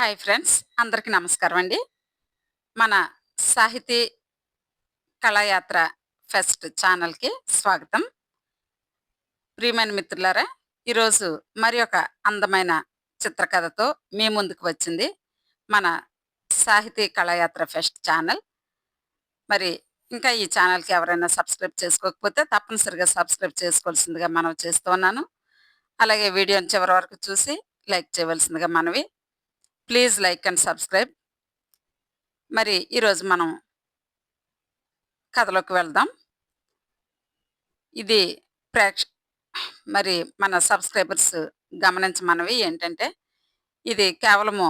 Hi friends అందరికీ నమస్కారం అండి. మన సాహితీ కళాయాత్ర ఫెస్ట్ ఛానల్కి స్వాగతం. ప్రియమైన మిత్రులారా ఈరోజు మరి ఒక అందమైన చిత్రకథతో మీ ముందుకు వచ్చింది మన సాహితీ కళాయాత్ర ఫెస్ట్ ఛానల్. మరి ఇంకా ఈ ఛానల్కి ఎవరైనా సబ్స్క్రైబ్ చేసుకోకపోతే తప్పనిసరిగా సబ్స్క్రైబ్ చేసుకోవాల్సిందిగా మనం చేస్తూ ఉన్నాను. అలాగే వీడియోని చివరి వరకు చూసి లైక్ చేయవలసిందిగా మనవి ప్లీజ్ లైక్ అండ్ సబ్స్క్రైబ్. మరి ఈరోజు మనం కథలోకి వెళ్దాం. ఇది ప్రేక్ష మరి మన సబ్స్క్రైబర్స్ గమనించమన్నవి ఏంటంటే ఇది కేవలము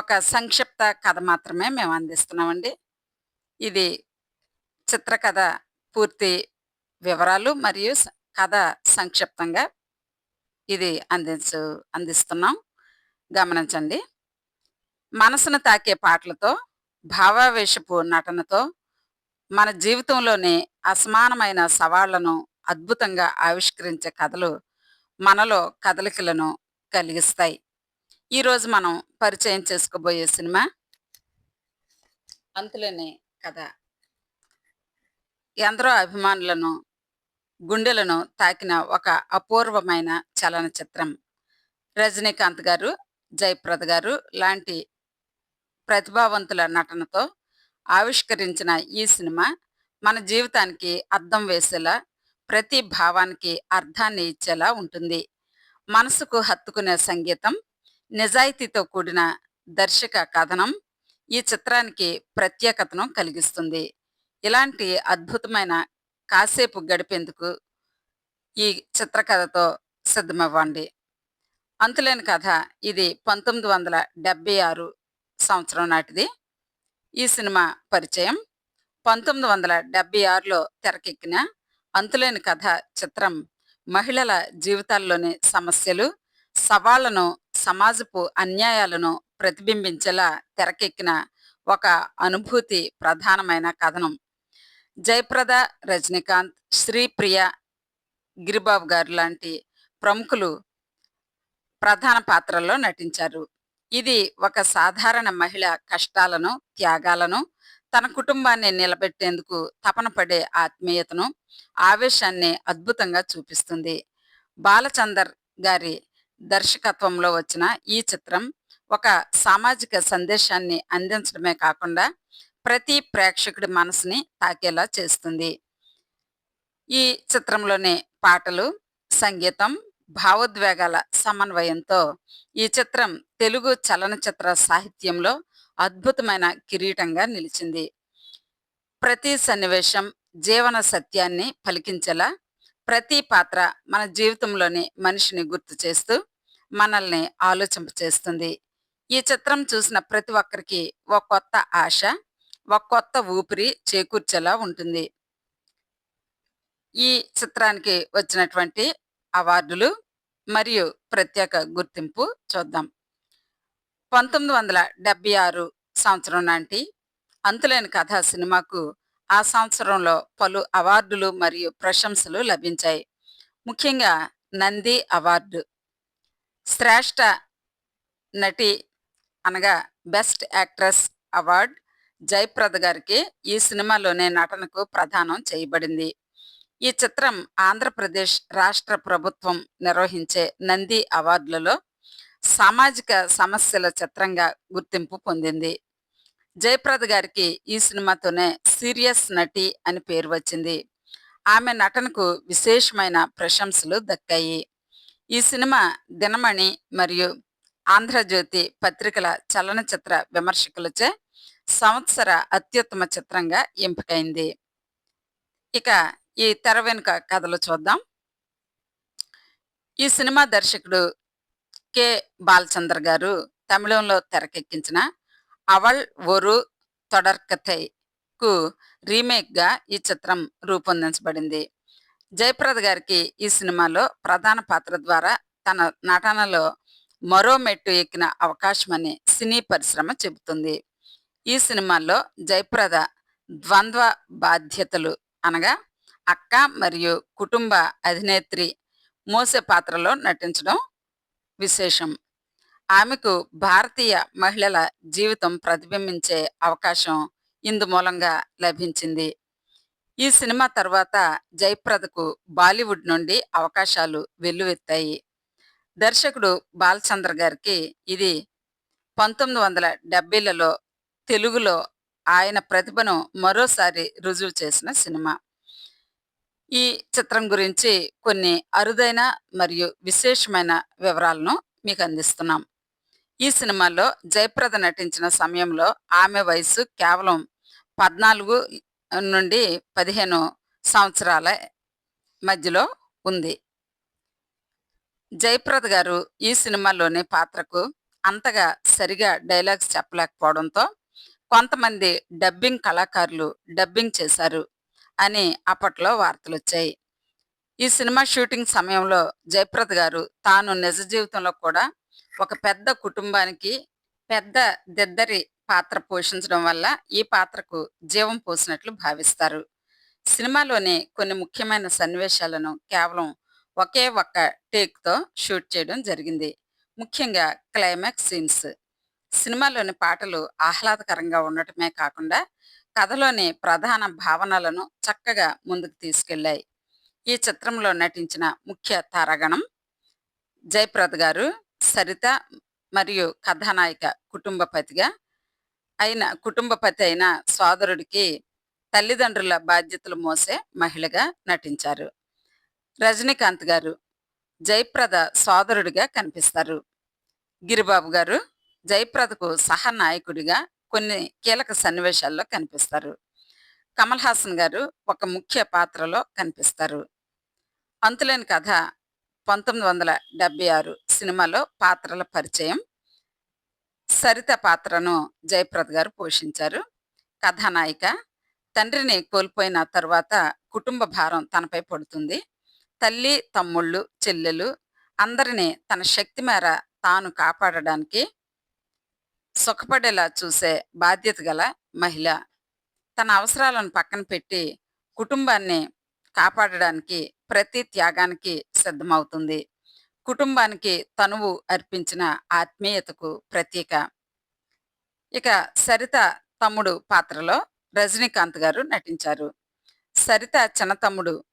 ఒక సంక్షిప్త కథ మాత్రమే మేము అందిస్తున్నామండి. ఇది చిత్రకథ పూర్తి వివరాలు మరియు కథ సంక్షిప్తంగా ఇది అందించు అందిస్తున్నాం. గమనించండి. మనసును తాకే పాటలతో భావావేశపు నటనతో మన జీవితంలోని అసమానమైన సవాళ్ళను అద్భుతంగా ఆవిష్కరించే కథలు మనలో కదలికలను కలిగిస్తాయి. ఈరోజు మనం పరిచయం చేసుకోబోయే సినిమా అంతులేని కథ. ఎందరో అభిమానులను గుండెలను తాకిన ఒక అపూర్వమైన చలనచిత్రం. రజనీకాంత్ గారు జయప్రద గారు లాంటి ప్రతిభావంతుల నటనతో ఆవిష్కరించిన ఈ సినిమా మన జీవితానికి అర్థం వేసేలా ప్రతి భావానికి అర్థాన్ని ఇచ్చేలా ఉంటుంది. మనసుకు హత్తుకునే సంగీతం నిజాయితీతో కూడిన దర్శక కథనం ఈ చిత్రానికి ప్రత్యేకతను కలిగిస్తుంది. ఇలాంటి అద్భుతమైన కాసేపు గడిపేందుకు ఈ చిత్రకథతో సిద్ధమవ్వండి. అంతులేని కథ ఇది పంతొమ్మిది వందల డెబ్బై ఆరు సంవత్సరం నాటిది. ఈ సినిమా పరిచయం. పంతొమ్మిది వందల డెబ్బై ఆరులో తెరకెక్కిన అంతులేని కథ చిత్రం మహిళల జీవితాల్లోని సమస్యలు సవాళ్ళను సమాజపు అన్యాయాలను ప్రతిబింబించేలా తెరకెక్కిన ఒక అనుభూతి ప్రధానమైన కథనం. జయప్రద రజనీకాంత్ శ్రీప్రియ గిరిబాబు గారు లాంటి ప్రముఖులు ప్రధాన పాత్రల్లో నటించారు. ఇది ఒక సాధారణ మహిళ కష్టాలను త్యాగాలను తన కుటుంబాన్ని నిలబెట్టేందుకు తపన పడే ఆత్మీయతను ఆవేశాన్ని అద్భుతంగా చూపిస్తుంది. బాలచందర్ గారి దర్శకత్వంలో వచ్చిన ఈ చిత్రం ఒక సామాజిక సందేశాన్ని అందించడమే కాకుండా ప్రతి ప్రేక్షకుడి మనసుని తాకేలా చేస్తుంది. ఈ చిత్రంలోని పాటలు సంగీతం భావోద్వేగాల సమన్వయంతో ఈ చిత్రం తెలుగు చలనచిత్ర సాహిత్యంలో అద్భుతమైన కిరీటంగా నిలిచింది. ప్రతి సన్నివేశం జీవన సత్యాన్ని పలికించేలా ప్రతి పాత్ర మన జీవితంలోని మనిషిని గుర్తు చేస్తూ మనల్ని ఆలోచింపచేస్తుంది ఈ చిత్రం చూసిన ప్రతి ఒక్కరికి ఒక కొత్త ఆశ ఒక కొత్త ఊపిరి చేకూర్చేలా ఉంటుంది. ఈ చిత్రానికి వచ్చినటువంటి అవార్డులు మరియు ప్రత్యేక గుర్తింపు చూద్దాం. పంతొమ్మిది వందల డెబ్బై ఆరు సంవత్సరం నాటి అంతులేని కథ సినిమాకు ఆ సంవత్సరంలో పలు అవార్డులు మరియు ప్రశంసలు లభించాయి. ముఖ్యంగా నంది అవార్డు. శ్రేష్ట నటి అనగా బెస్ట్ యాక్ట్రెస్ అవార్డ్ జయప్రద గారికి ఈ సినిమాలోనే నటనకు ప్రదానం చేయబడింది. ఈ చిత్రం ఆంధ్రప్రదేశ్ రాష్ట్ర ప్రభుత్వం నిర్వహించే నంది అవార్డులలో సామాజిక సమస్యల చిత్రంగా గుర్తింపు పొందింది. జయప్రద గారికి ఈ సినిమాతోనే సీరియస్ నటి అని పేరు వచ్చింది. ఆమె నటనకు విశేషమైన ప్రశంసలు దక్కాయి. ఈ సినిమా దినమణి మరియు ఆంధ్రజ్యోతి పత్రికల చలనచిత్ర విమర్శకులచే సంవత్సర అత్యుత్తమ చిత్రంగా ఎంపికైంది. ఇక ఈ తెర వెనుక కథలు చూద్దాం. ఈ సినిమా దర్శకుడు కె. బాలచంద్ర గారు తమిళంలో తెరకెక్కించిన అవల్ ఒరు తొడర్కథైకు రీమేక్గా ఈ చిత్రం రూపొందించబడింది. జయప్రద గారికి ఈ సినిమాలో ప్రధాన పాత్ర ద్వారా తన నటనలో మరో మెట్టు ఎక్కిన అవకాశమని సినీ పరిశ్రమ చెబుతుంది. ఈ సినిమాలో జయప్రద ద్వంద్వ బాధ్యతలు అనగా అక్క మరియు కుటుంబ అధినేత్రి మోసే పాత్రలో నటించడం విశేషం. ఆమెకు భారతీయ మహిళల జీవితం ప్రతిబింబించే అవకాశం ఇందు మూలంగా లభించింది. ఈ సినిమా తర్వాత జయప్రదకు బాలీవుడ్ నుండి అవకాశాలు వెల్లువెత్తాయి. దర్శకుడు బాలచంద్ర గారికి ఇది పంతొమ్మిది వందల డెబ్బైలలో తెలుగులో ఆయన ప్రతిభను మరోసారి రుజువు చేసిన సినిమా. ఈ చిత్రం గురించి కొన్ని అరుదైన మరియు విశేషమైన వివరాలను మీకు అందిస్తున్నాం. ఈ సినిమాలో జయప్రద నటించిన సమయంలో ఆమె వయసు కేవలం పద్నాలుగు నుండి పదిహేను సంవత్సరాల మధ్యలో ఉంది. జయప్రద గారు ఈ సినిమాలోని పాత్రకు అంతగా సరిగా డైలాగ్స్ చెప్పలేకపోవడంతో కొంతమంది డబ్బింగ్ కళాకారులు డబ్బింగ్ చేశారు. అని అప్పట్లో వార్తలు వచ్చాయి ఈ సినిమా షూటింగ్ సమయంలో జయప్రద గారు తాను నిజ జీవితంలో కూడా ఒక పెద్ద కుటుంబానికి పెద్ద దిద్దరి పాత్ర పోషించడం వల్ల ఈ పాత్రకు జీవం పోసినట్లు భావిస్తారు. సినిమాలోని కొన్ని ముఖ్యమైన సన్నివేశాలను కేవలం ఒకే ఒక్క టేక్తో షూట్ చేయడం జరిగింది. ముఖ్యంగా క్లైమాక్స్ సీన్స్. సినిమాలోని పాటలు ఆహ్లాదకరంగా ఉండటమే కాకుండా కథలోని ప్రధాన భావనలను చక్కగా ముందుకు తీసుకెళ్ళాయి ఈ చిత్రంలో నటించిన ముఖ్య తారాగణం జయప్రద్ గారు సరిత మరియు కథానాయిక కుటుంబపతిగా అయిన కుటుంబపతి అయిన సోదరుడికి తల్లిదండ్రుల బాధ్యతలు మోసే మహిళగా నటించారు. రజనీకాంత్ గారు జయప్రద సోదరుడిగా కనిపిస్తారు. గిరిబాబు గారు జయప్రదకు సహనాయకుడిగా కొన్ని కీలక సన్నివేశాల్లో కనిపిస్తారు. కమల్ హాసన్ గారు ఒక ముఖ్య పాత్రలో కనిపిస్తారు. అంతులేని కథ పంతొమ్మిది వందల డెబ్బై ఆరు సినిమాలో పాత్రల పరిచయం. సరిత పాత్రను జయప్రద్ గారు పోషించారు. కథానాయిక తండ్రిని కోల్పోయిన తరువాత కుటుంబ భారం తనపై పడుతుంది. తల్లి తమ్ముళ్ళు చెల్లెలు అందరినీ తన శక్తి మేర తాను కాపాడడానికి సుఖపడేలా చూసే బాధ్యత గల మహిళ. తన అవసరాలను పక్కన పెట్టి కుటుంబాన్ని కాపాడడానికి ప్రతి త్యాగానికి సిద్ధమవుతుంది. కుటుంబానికి తనువు అర్పించిన ఆత్మీయతకు ప్రతీక. ఇక సరిత తమ్ముడు పాత్రలో రజనీకాంత్ గారు నటించారు. సరిత చిన్న తమ్ముడు.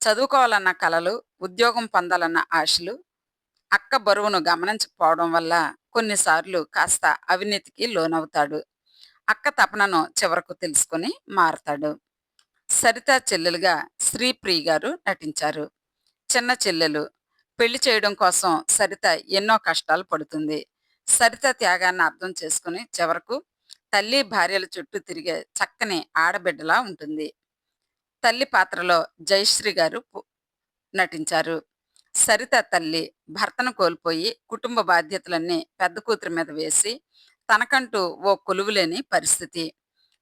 చదువుకోవాలన్న కలలు ఉద్యోగం పొందాలన్న ఆశలు అక్క బరువును గమనించకపోవడం వల్ల కొన్నిసార్లు కాస్త అవినీతికి లోనవుతాడు. అక్క తపనను చివరకు తెలుసుకొని మారతాడు. సరిత చెల్లెలుగా శ్రీప్రియ గారు నటించారు. చిన్న చెల్లెలు. పెళ్ళి చేయడం కోసం సరిత ఎన్నో కష్టాలు పడుతుంది. సరిత త్యాగాన్ని అర్థం చేసుకుని చివరకు తల్లి భార్యల చుట్టూ తిరిగే చక్కని ఆడబిడ్డలా ఉంటుంది. తల్లి పాత్రలో జయశ్రీ గారు నటించారు. సరిత తల్లి భర్తను కోల్పోయి కుటుంబ బాధ్యతలన్నీ పెద్ద కూతురి మీద వేసి తనకంటూ ఓ కొలువులేని పరిస్థితి.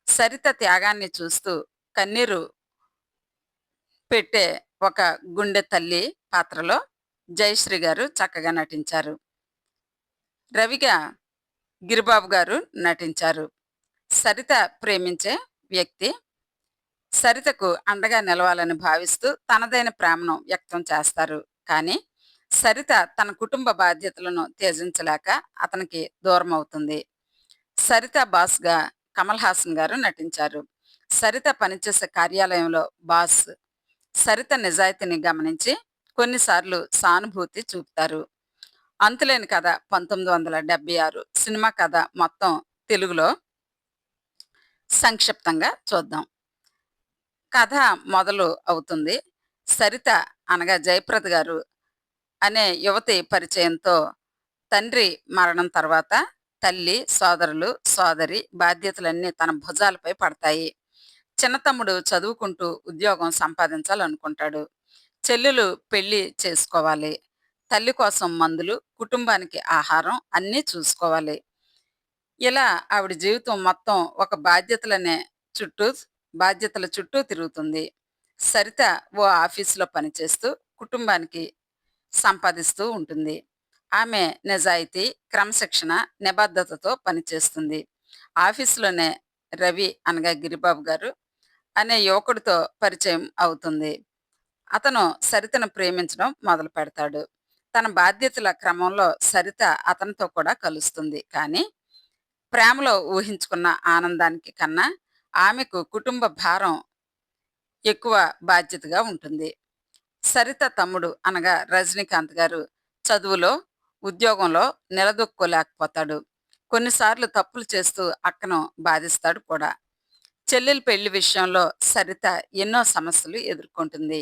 సరిత త్యాగాన్ని చూస్తూ కన్నీరు పెట్టే ఒక గుండె తల్లి పాత్రలో జయశ్రీ గారు చక్కగా నటించారు. రవిగా గిరిబాబు గారు నటించారు. సరిత ప్రేమించే వ్యక్తి సరితకు అండగా నిలవాలని భావిస్తూ తనదైన ప్రేమను వ్యక్తం చేస్తారు. కానీ సరిత తన కుటుంబ బాధ్యతలను త్యజించలేక అతనికి దూరం అవుతుంది సరిత బాస్గా కమల్ హాసన్ గారు నటించారు. సరిత పనిచేసే కార్యాలయంలో బాస్ సరిత నిజాయితీని గమనించి కొన్నిసార్లు సానుభూతి చూపుతారు. అంతులేని కథ పంతొమ్మిది వందల డెబ్బై ఆరు సినిమా కథ మొత్తం తెలుగులో సంక్షిప్తంగా చూద్దాం. కథ మొదలు అవుతుంది. సరిత అనగా జయప్రద గారు అనే యువతి పరిచయంతో తండ్రి మరణం తర్వాత తల్లి సోదరులు సోదరి బాధ్యతలన్నీ తన భుజాలపై పడతాయి. చిన్నతమ్ముడు చదువుకుంటూ ఉద్యోగం సంపాదించాలనుకుంటాడు. చెల్లెలు పెళ్ళి చేసుకోవాలి. తల్లి కోసం మందులు కుటుంబానికి ఆహారం అన్నీ చూసుకోవాలి. ఇలా ఆవిడ జీవితం మొత్తం ఒక బాధ్యతలనే చుట్టూ బాధ్యతల చుట్టూ తిరుగుతుంది. సరిత ఓ ఆఫీసులో పనిచేస్తూ కుటుంబానికి సంపాదిస్తూ ఉంటుంది. ఆమె నిజాయితీ క్రమశిక్షణ నిబద్ధతతో పనిచేస్తుంది. ఆఫీసులోనే రవి అనగా గిరిబాబు గారు అనే యువకుడితో పరిచయం అవుతుంది. అతను సరితను ప్రేమించడం మొదలు పెడతాడు. తన బాధ్యతల క్రమంలో సరిత అతనితో కూడా కలుస్తుంది. కానీ ప్రేమలో ఊహించుకున్న ఆనందానికి కన్నా ఆమెకు కుటుంబ భారం ఎక్కువ బాధ్యతగా ఉంటుంది. సరిత తమ్ముడు అనగా రజనీకాంత్ గారు చదువులో ఉద్యోగంలో నిలదొక్కోలేకపోతాడు. కొన్నిసార్లు తప్పులు చేస్తూ అక్కను బాధిస్తాడు కూడా. చెల్లెలి పెళ్ళి విషయంలో సరిత ఎన్నో సమస్యలు ఎదుర్కొంటుంది.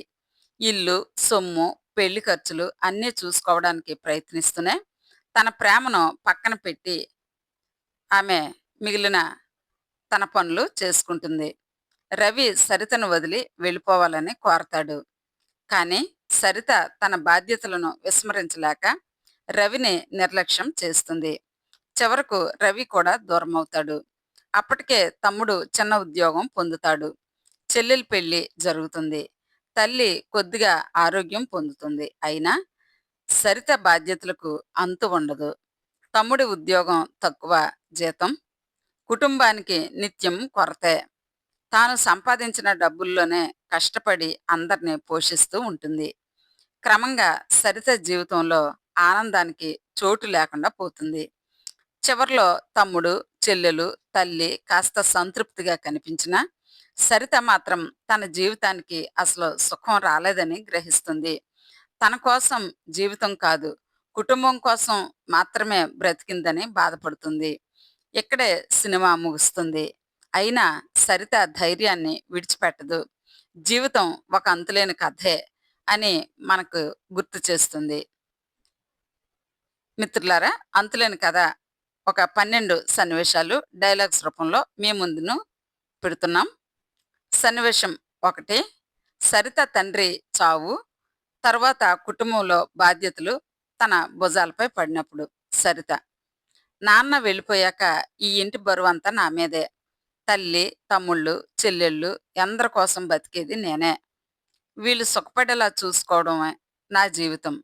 ఇల్లు సొమ్ము పెళ్ళి ఖర్చులు అన్నీ చూసుకోవడానికి ప్రయత్నిస్తూనే తన ప్రేమను పక్కన పెట్టి ఆమె మిగిలిన తన పనులు చేసుకుంటుంది. రవి సరితను వదిలి వెళ్ళిపోవాలని కోరతాడు. కానీ సరిత తన బాధ్యతలను విస్మరించలేక రవిని నిర్లక్ష్యం చేస్తుంది. చివరకు రవి కూడా దూరమవుతాడు. అప్పటికే తమ్ముడు చిన్న ఉద్యోగం పొందుతాడు. చెల్లెలి పెళ్ళి జరుగుతుంది. తల్లి కొద్దిగా ఆరోగ్యం పొందుతుంది. అయినా సరిత బాధ్యతలకు అంతు ఉండదు. తమ్ముడి ఉద్యోగం తక్కువ జీతం కుటుంబానికి నిత్యం కొరతే తాను సంపాదించిన డబ్బుల్లోనే కష్టపడి అందరినీ పోషిస్తూ ఉంటుంది. క్రమంగా సరిత జీవితంలో ఆనందానికి చోటు లేకుండా పోతుంది. చివరిలో తమ్ముడు చెల్లెలు తల్లి కాస్త సంతృప్తిగా కనిపించిన సరిత మాత్రం తన జీవితానికి అసలు సుఖం రాలేదని గ్రహిస్తుంది. తన కోసం జీవితం కాదు కుటుంబం కోసం మాత్రమే బ్రతికిందని బాధపడుతుంది. ఇక్కడే సినిమా ముగుస్తుంది. అయినా సరిత ధైర్యాన్ని విడిచిపెట్టదు. జీవితం ఒక అంతులేని కథే అని మనకు గుర్తు చేస్తుంది. మిత్రులారా అంతులేని కథ ఒక పన్నెండు సన్నివేశాలు డైలాగ్స్ రూపంలో మీ ముందును పెడుతున్నాం. సన్నివేశం ఒకటి సరిత తండ్రి చావు తర్వాత కుటుంబంలో బాధ్యతలు తన భుజాలపై పడినప్పుడు సరిత. నాన్న వెళ్ళిపోయాక ఈ ఇంటి బరువంతా నా మీదే. తల్లి తమ్ముళ్ళు చెల్లెళ్ళు ఎందరి కోసం బతికేది నేనే. వీళ్ళు సుఖపడేలా చూసుకోవడమే నా జీవితం.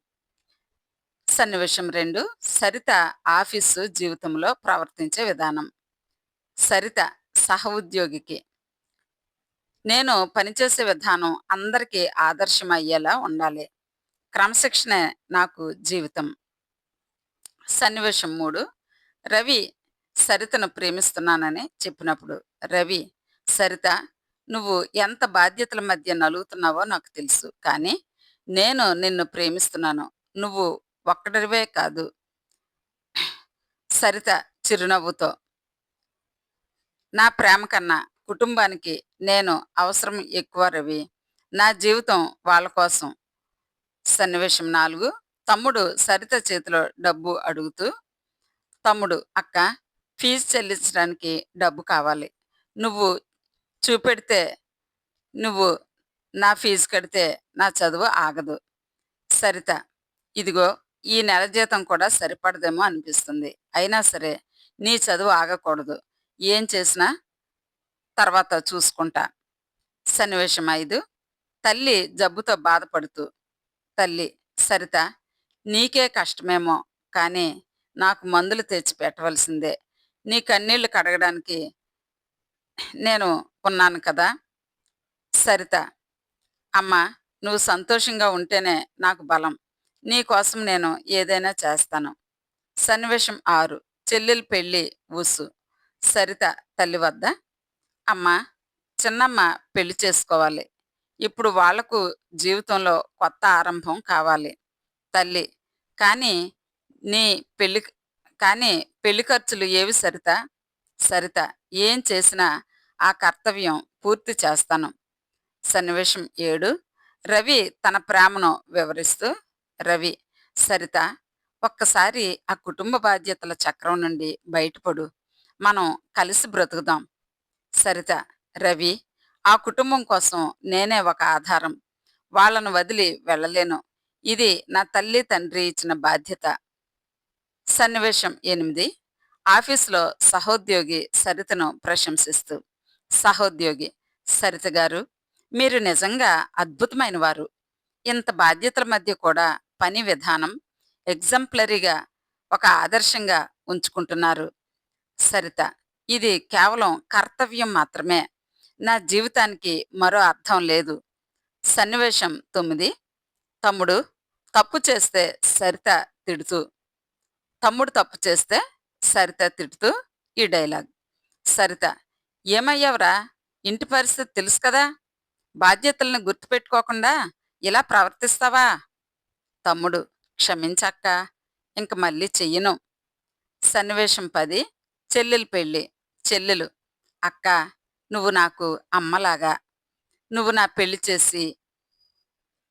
సన్నివేశం రెండు సరిత ఆఫీసు జీవితంలో ప్రవర్తించే విధానం. సరిత సహ ఉద్యోగికి. నేను పనిచేసే విధానం అందరికీ ఆదర్శం అయ్యేలా ఉండాలి. క్రమశిక్షణ నాకు జీవితం. సన్నివేశం మూడు రవి సరితను ప్రేమిస్తున్నానని చెప్పినప్పుడు రవి సరిత నువ్వు ఎంత బాధ్యతల మధ్య నలుగుతున్నావో నాకు తెలుసు కానీ నేను నిన్ను ప్రేమిస్తున్నాను. నువ్వు ఒక్కడివే కాదు. సరిత చిరునవ్వుతో నా ప్రేమ కన్నా కుటుంబానికి నేను అవసరం ఎక్కువ రవి. నా జీవితం వాళ్ళ కోసం. సన్నివేశం నాలుగు. తమ్ముడు సరిత చేతిలో డబ్బు అడుగుతూ తమ్ముడు అక్క ఫీజు చెల్లించడానికి డబ్బు కావాలి. నువ్వు చూపెడితే నువ్వు నా ఫీజు కడితే నా చదువు ఆగదు. సరిత ఇదిగో ఈ నెల జీతం కూడా సరిపడదేమో అనిపిస్తుంది. అయినా సరే నీ చదువు ఆగకూడదు. ఏం చేసినా తర్వాత చూసుకుంటా. సన్నివేశం ఐదు. తల్లి జబ్బుతో బాధపడుతూ తల్లి సరిత నీకే కష్టమేమో కానీ నాకు మందులు తెచ్చి పెట్టవలసిందే. నీ కన్నీళ్ళు కడగడానికి నేను ఉన్నాను కదా? సరిత అమ్మ నువ్వు సంతోషంగా ఉంటేనే నాకు బలం. నీకోసం నేను ఏదైనా చేస్తాను. సన్నివేశం ఆరు చెల్లెలు పెళ్ళి ఊసు. సరిత తల్లి వద్ద? అమ్మ చిన్నమ్మ పెళ్ళి చేసుకోవాలి. ఇప్పుడు వాళ్ళకు జీవితంలో కొత్త ఆరంభం కావాలి. తల్లి కానీ నీ పెళ్ళి కానీ పెళ్ళి ఖర్చులు ఏవి సరిత? సరిత ఏం చేసినా ఆ కర్తవ్యం పూర్తి చేస్తాను. సన్నివేశం ఏడు. రవి తన ప్రేమను వివరిస్తూ రవి సరిత ఒక్కసారి ఆ కుటుంబ బాధ్యతల చక్రం నుండి బయటపడు. మనం కలిసి బ్రతుకుదాం. సరిత రవి ఆ కుటుంబం కోసం నేనే ఒక ఆధారం. వాళ్ళను వదిలి వెళ్ళలేను. ఇది నా తల్లి తండ్రి ఇచ్చిన బాధ్యత. సన్నివేశం ఎనిమిది. ఆఫీసులో సహోద్యోగి సరితను ప్రశంసిస్తూ సహోద్యోగి సరిత గారు మీరు నిజంగా అద్భుతమైన వారు ఇంత బాధ్యతల మధ్య కూడా పని విధానం ఎగ్జంప్లరీగా ఒక ఆదర్శంగా ఉంచుకుంటున్నారు. సరిత ఇది కేవలం కర్తవ్యం మాత్రమే. నా జీవితానికి మరో అర్థం లేదు. సన్నివేశం తొమ్మిది. తమ్ముడు తప్పు చేస్తే సరిత తిడుతూ తమ్ముడు తప్పు చేస్తే సరిత తిడుతూ ఈ డైలాగ్. సరిత ఏమయ్యావరా? ఇంటి పరిస్థితి తెలుసు కదా? బాధ్యతలను గుర్తుపెట్టుకోకుండా ఇలా ప్రవర్తిస్తావా? తమ్ముడు క్షమించక్క ఇంక మళ్ళీ చెయ్యను. సన్నివేశం పది చెల్లెలు పెళ్ళి. చెల్లెలు అక్క నువ్వు నాకు అమ్మలాగా. నువ్వు నా పెళ్ళి చేసి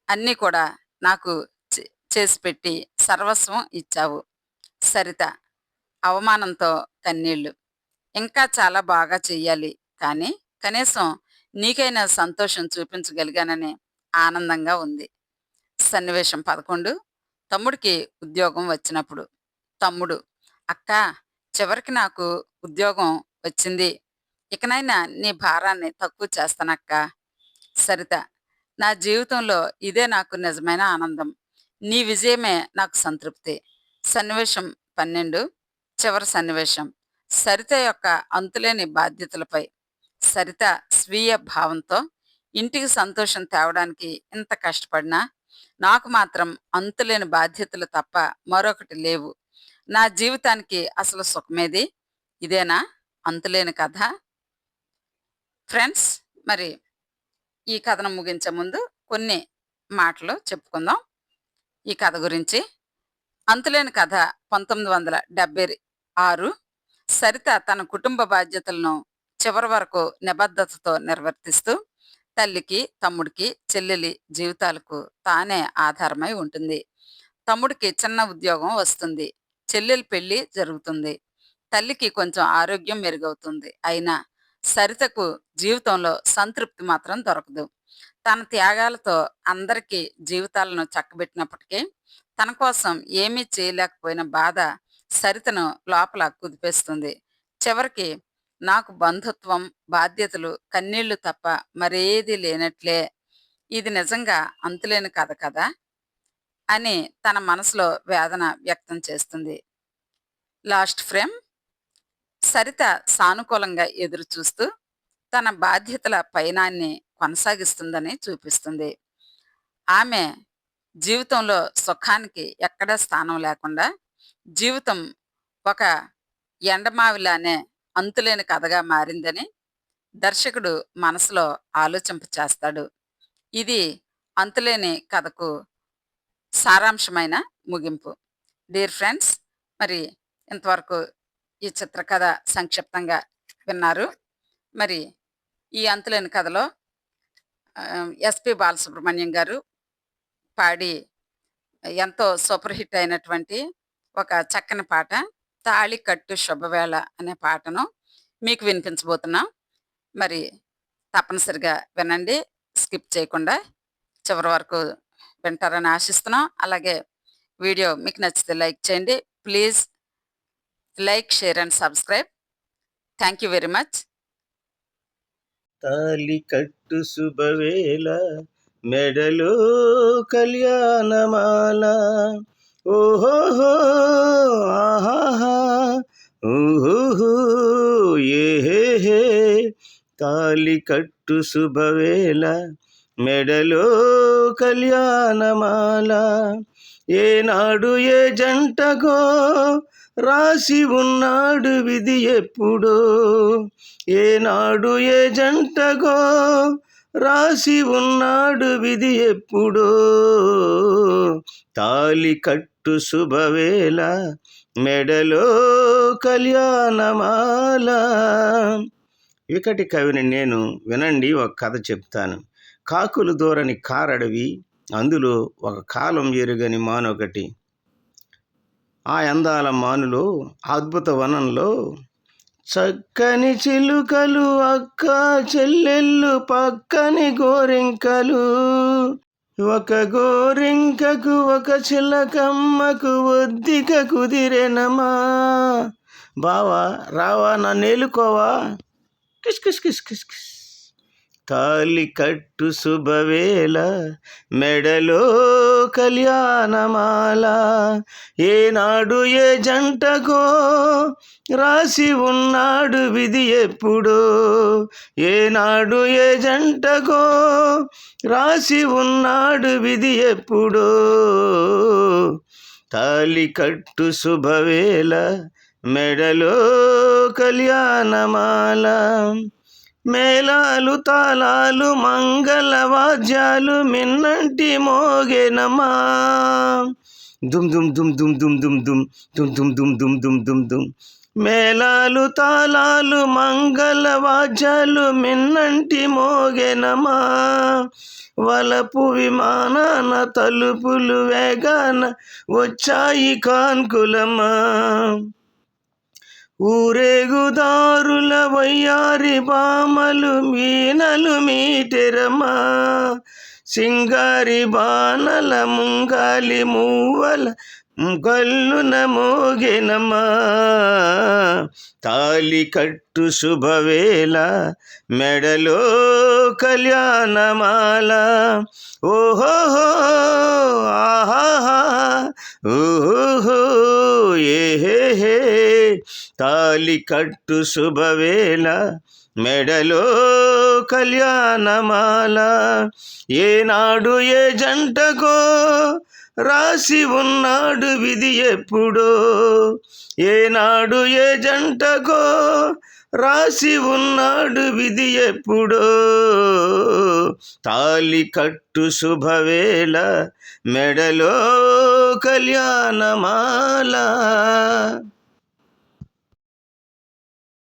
అన్నీ కూడా నాకు చే- చేసి పెట్టి సర్వస్వం ఇచ్చావు. సరిత అవమానంతో కన్నీళ్ళు ఇంకా చాలా బాగా చెయ్యాలి. కానీ కనీసం నీకైనా సంతోషం చూపించగలిగానని ఆనందంగా ఉంది. సన్నివేశం పదకొండు. తమ్ముడికి ఉద్యోగం వచ్చినప్పుడు. తమ్ముడు అక్క చివరికి నాకు ఉద్యోగం వచ్చింది. ఇకనైనా నీ భారాన్ని తక్కువ చేస్తానక్క. సరిత నా జీవితంలో ఇదే నాకు నిజమైన ఆనందం. నీ విజయమే నాకు సంతృప్తి. సన్నివేశం పన్నెండు. చివరి సన్నివేశం. సరిత యొక్క అంతులేని బాధ్యతలపై సరిత స్వీయ భావంతో ఇంటికి సంతోషం తేవడానికి ఇంత కష్టపడినా నాకు మాత్రం అంతులేని బాధ్యతలు తప్ప మరొకటి లేవు. నా జీవితానికి అసలు సుఖమేది? ఇదేనా? అంతులేని కథ. ఫ్రెండ్స్ మరి ఈ కథను ముగించే ముందు కొన్ని మాటలు చెప్పుకుందాం. ఈ కథ గురించి అంతులేని కథ పంతొమ్మిది వందల డెబ్బై ఆరు. సరిత తన కుటుంబ బాధ్యతలను చివరి వరకు నిబద్ధతతో నిర్వర్తిస్తూ తల్లికి తమ్ముడికి చెల్లెలి జీవితాలకు తానే ఆధారమై ఉంటుంది. తమ్ముడికి చిన్న ఉద్యోగం వస్తుంది. చెల్లెలి పెళ్ళి జరుగుతుంది. తల్లికి కొంచెం ఆరోగ్యం మెరుగవుతుంది. అయినా సరితకు జీవితంలో సంతృప్తి మాత్రం దొరకదు. తన త్యాగాలతో అందరికీ జీవితాలను చక్కబెట్టినప్పటికీ తన కోసం ఏమీ చేయలేకపోయిన బాధ సరితను లోపల కుదిపేస్తుంది. చివరికి నాకు బంధుత్వం బాధ్యతలు కన్నీళ్ళు తప్ప మరేది లేనట్లే. ఇది నిజంగా అంతులేని కథ కదా? అని తన మనసులో వేదన వ్యక్తం చేస్తుంది. Last frame? సరిత సానుకూలంగా ఎదురు చూస్తూ తన బాధ్యతల పయనాన్ని కొనసాగిస్తుందని చూపిస్తుంది. ఆమె జీవితంలో సుఖానికి ఎక్కడా స్థానం లేకుండా జీవితం ఒక ఎండమావిలానే అంతులేని కథగా మారిందని దర్శకుడు మనసులో ఆలోచింప చేస్తాడు. ఇది అంతులేని కథకు సారాంశమైన ముగింపు. డియర్ ఫ్రెండ్స్ మరి ఇంతవరకు ఈ చిత్రకథ సంక్షిప్తంగా విన్నారు. మరి ఈ అంతులేని కథలో ఎస్పి బాలసుబ్రహ్మణ్యం గారు పాడి ఎంతో సూపర్ హిట్ అయినటువంటి ఒక చక్కని పాట తాళి కట్టు శుభవేళ అనే పాటను మీకు వినిపించబోతున్నాం. మరి తప్పనిసరిగా వినండి స్కిప్ చేయకుండా చివరి వరకు వింటారని ఆశిస్తున్నాం. అలాగే వీడియో మీకు నచ్చితే లైక్ చేయండి. Please like share and subscribe. Thank you very much. తాలి కట్టు శుభవేళ మెడలో కళ్యాణమాల. ఓహోహో ఆహాహా ఊహూహూ ఏహే తాలి కట్టు శుభవేళ మెడలో కళ్యాణమాల. ఏనాడు ఏ జంటగో రాసి ఉన్నాడు విధి ఎప్పుడో. ఏనాడు ఏ జంటగో రాసి ఉన్నాడు విధి ఎప్పుడో. తాలి కట్టు శుభవేళ మెడలో కళ్యాణమాల. వికటి కవిని నేను వినండి ఒక కథ చెప్తాను. కాకులు దూరని కారడవి అందులో ఒక కాలం ఎరుగని మానొకటి. ఆ అందాల మానులో అద్భుత వనంలో చక్కని చిలుకలు అక్క చెల్లెళ్ళు పక్కని గోరింకలు. ఒక గోరింకకు ఒక చిలకమ్మకు ఒద్దిక కుదిరెనమా? బావా రావా నన్ను ఏలుకోవా? Kiss kiss kiss kiss kiss. తాలి కట్టు శుభవేళ మెడలో కళ్యాణమాల. ఏనాడు ఏ జంటకో రాసి ఉన్నాడు విధి ఎప్పుడో. ఏనాడు ఏ జంటకో రాసి ఉన్నాడు విధి ఎప్పుడో. తాలి కట్టు శుభవేళ మెడలో కళ్యాణమాల. మేళాలు తాళాలు మంగళ వాద్యాలు మిన్నంటి మోగెనమా దుమ్ దుమ్ దుమ్ దుమ్ దుమ్ దుమ్ దుమ్ దుమ్ దుమ్ దుమ్ దుమ్ దుమ్ దుమ్ దుమ్ మేళాలు తాళాలు మంగళ వాద్యాలు మిన్నంటి మోగెనమా వలపు విమానాన తలుపులు వేగాన వచ్చాయి కాన్కులమా ఊరేగుదారుల వయ్యారి బామలు మీనలు మీటెరమా? సింగారి బాణల ముంగాలి మూవల గల్లున మోగెనమా తాలి కట్టు శుభవేళ మెడలో కళ్యాణమాల. ఓహో ఆహా ఓహో ఏ తాలి కట్టు శుభవేళ మెడలో కళ్యాణమాల. ఏనాడు ఏ జంటకో రాసి ఉన్నాడు విధి ఎప్పుడో? ఏనాడు ఏ జంటకో? రాసి ఉన్నాడు విధి ఎప్పుడో? తాలి కట్టు శుభవేళ మెడలో కళ్యాణమాల.